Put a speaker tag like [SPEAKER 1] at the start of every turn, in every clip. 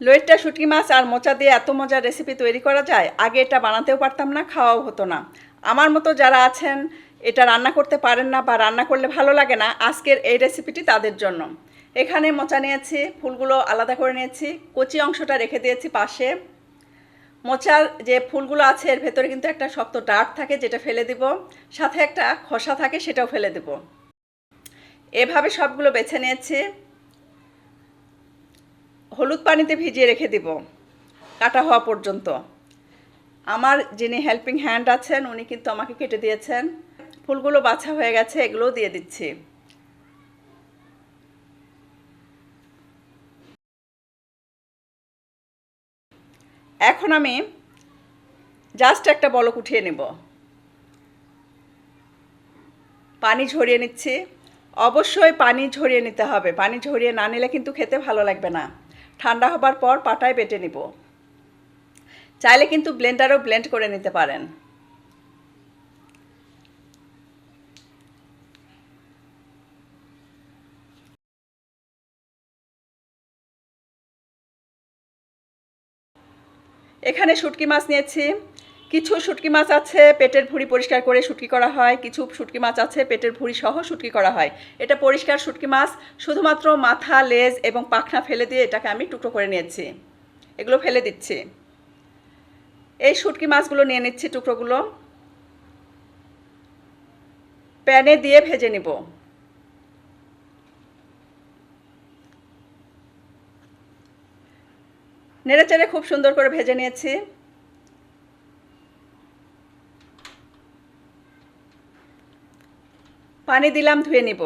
[SPEAKER 1] লইট্টা শুটকি মাছ আর মোচা দিয়ে এত মজার রেসিপি তৈরি করা যায়, আগে এটা বানাতেও পারতাম না, খাওয়াও হতো না। আমার মতো যারা আছেন, এটা রান্না করতে পারেন না বা রান্না করলে ভালো লাগে না, আজকের এই রেসিপিটি তাদের জন্য। এখানে মোচা নিয়েছি, ফুলগুলো আলাদা করে নিয়েছি, কচি অংশটা রেখে দিয়েছি পাশে। মোচার যে ফুলগুলো আছে, এর ভেতরে কিন্তু একটা শক্ত ডাট থাকে যেটা ফেলে দিব, সাথে একটা খসা থাকে সেটাও ফেলে দেব। এভাবে সবগুলো বেছে নিয়েছি। হলুদ পানিতে ভিজিয়ে রেখে দিব, কাটা হওয়া পর্যন্ত। আমার যিনি হেল্পিং হ্যান্ড আছেন, উনি কিন্তু আমাকে কেটে দিয়েছেন। ফুলগুলো বাছা হয়ে গেছে, এগুলোও দিয়ে দিচ্ছি। এখন আমি জাস্ট একটা বলক উঠিয়ে নেব। পানি ঝরিয়ে নিচ্ছি। অবশ্যই পানি ঝরিয়ে নিতে হবে। পানি ঝরিয়ে না নিলে কিন্তু খেতে ভালো লাগবে না। ঠান্ডা হবার পর পাটায় বেটে নিব। চাইলে কিন্তু ব্লেন্ডারও ব্লেন্ড করে নিতে পারেন। এখানে শুটকি মাছ নিয়েছি। কিছু শুটকি মাছ আছে, পেটের ভুঁড়ি পরিষ্কার করে শুটকি করা হয়, কিছু শুটকি মাছ আছে, পেটের ভুঁড়ি সহ শুটকি করা হয়। এটা পরিষ্কার শুটকি মাছ, শুধুমাত্র মাথা, লেজ এবং পাখনা ফেলে দিয়ে এটাকে আমি টুকরো করে নিয়েছি। এগুলো ফেলে দিচ্ছি। এই শুটকি মাছগুলো নিয়ে নিচ্ছি টুকরোগুলো। প্যানে দিয়ে ভেজে নিব। নেড়ে চেড়ে খুব সুন্দর করে ভেজে নিয়েছি। পানি দিলাম, ধুয়ে নিব।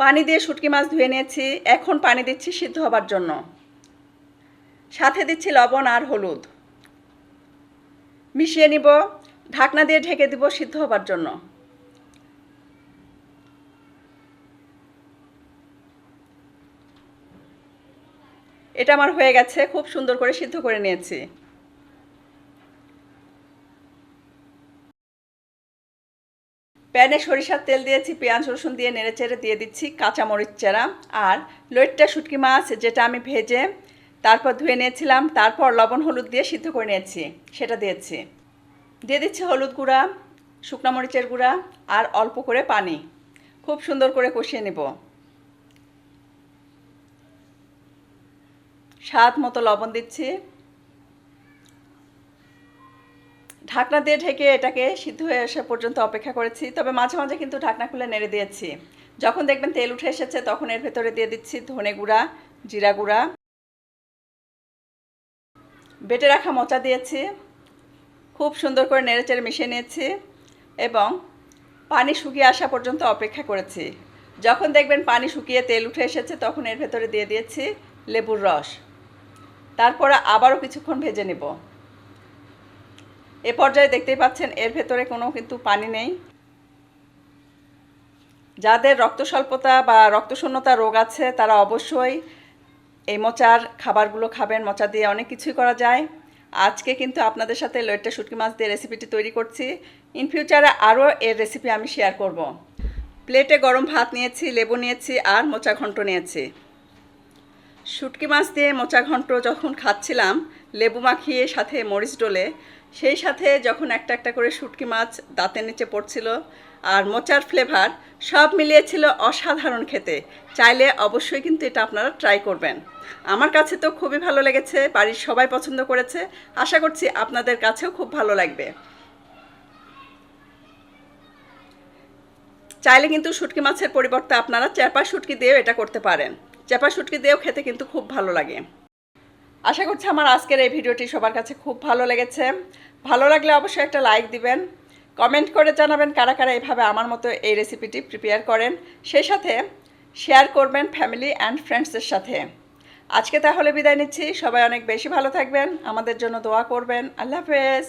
[SPEAKER 1] পানি দিয়ে শুটকি মাছ ধুয়ে নিয়েছি, এখন পানি দিচ্ছি সিদ্ধ হবার জন্য। সাথে দিচ্ছি লবণ আর হলুদ। মিশিয়ে নিব, ঢাকনা দিয়ে ঢেকে দিব সিদ্ধ হবার জন্য। এটা আমার হয়ে গেছে, খুব সুন্দর করে সিদ্ধ করে নিয়েছি। প্যানে সরিষার তেল দিয়েছি, পেঁয়াজ, রসুন দিয়ে নেড়ে চেড়ে দিয়ে দিচ্ছি কাঁচা মরিচ চেরা। আর লইট্টা শুটকি মাছ যেটা আমি ভেজে তারপর ধুয়ে নিয়েছিলাম, তারপর লবণ হলুদ দিয়ে সিদ্ধ করে নিয়েছি, সেটা দিয়েছি। দিয়ে দিচ্ছি হলুদ গুঁড়া, শুকনো মরিচের গুঁড়া আর অল্প করে পানি। খুব সুন্দর করে কষিয়ে নেব। স্বাদ মতো লবণ দিচ্ছি। ঢাকনা দিয়ে ঢেকে এটাকে সিদ্ধ হয়ে আসা পর্যন্ত অপেক্ষা করেছি। তবে মাঝে মাঝে কিন্তু ঢাকনা খুলে নেড়ে দিয়েছি। যখন দেখবেন তেল উঠে এসেছে, তখন এর ভেতরে দিয়ে দিচ্ছি ধনে গুঁড়া, জিরা গুঁড়া। বেটে রাখা মোচা দিয়েছি। খুব সুন্দর করে নেড়ে চেড়ে মিশিয়ে নিয়েছি এবং পানি শুকিয়ে আসা পর্যন্ত অপেক্ষা করেছি। যখন দেখবেন পানি শুকিয়ে তেল উঠে এসেছে, তখন এর ভেতরে দিয়ে দিয়েছি লেবুর রস। তারপরে আবারও কিছুক্ষণ ভেজে নেব। এ পর্যায়ে দেখতেই পাচ্ছেন, এর ভেতরে কোনো কিন্তু পানি নেই। যাদের রক্ত স্বল্পতা বা রক্তশূন্যতা রোগ আছে, তারা অবশ্যই এই মোচার খাবারগুলো খাবেন, মোচা দিয়ে অনেক কিছুই করা যায়। আজকে কিন্তু আপনাদের সাথে লইট্টা শুটকি মাছ দিয়ে রেসিপিটি তৈরি করছি। ইন ফিউচারে আরও এর রেসিপি আমি শেয়ার করব। প্লেটে গরম ভাত নিয়েছি, লেবু নিয়েছি আর মোচা ঘন্ট নিয়েছি। শুটকি মাছ দিয়ে মোচা ঘন্ট যখন খাচ্ছিলাম লেবু মাখিয়ে সাথে মরিচ ডোলে, সেই সাথে যখন একটা একটা করে শুটকি মাছ দাঁতের নিচে পড়ছিল আর মোচার ফ্লেভার, সব মিলিয়েছিল অসাধারণ খেতে। চাইলে অবশ্যই কিন্তু এটা আপনারা ট্রাই করবেন। আমার কাছে তো খুবই ভালো লেগেছে, বাড়ির সবাই পছন্দ করেছে। আশা করছি আপনাদের কাছেও খুব ভালো লাগবে। চাইলে কিন্তু শুটকি মাছের পরিবর্তে আপনারা চেপা শুটকি দিয়েও এটা করতে পারেন। চেপা শুটকি দিয়েও খেতে কিন্তু খুব ভালো লাগে। আশা করছি আমার আজকের এই ভিডিওটি সবার কাছে খুব ভালো লেগেছে। ভালো লাগলে অবশ্যই একটা লাইক দিবেন। কমেন্ট করে জানাবেন কারা কারা এইভাবে আমার মতো এই রেসিপিটি প্রিপেয়ার করেন। সেই সাথে শেয়ার করবেন ফ্যামিলি অ্যান্ড ফ্রেন্ডসদের সাথে। আজকে তাহলে বিদায় নিচ্ছি। সবাই অনেক বেশি ভালো থাকবেন। আমাদের জন্য দোয়া করবেন। আল্লাহ হাফেজ।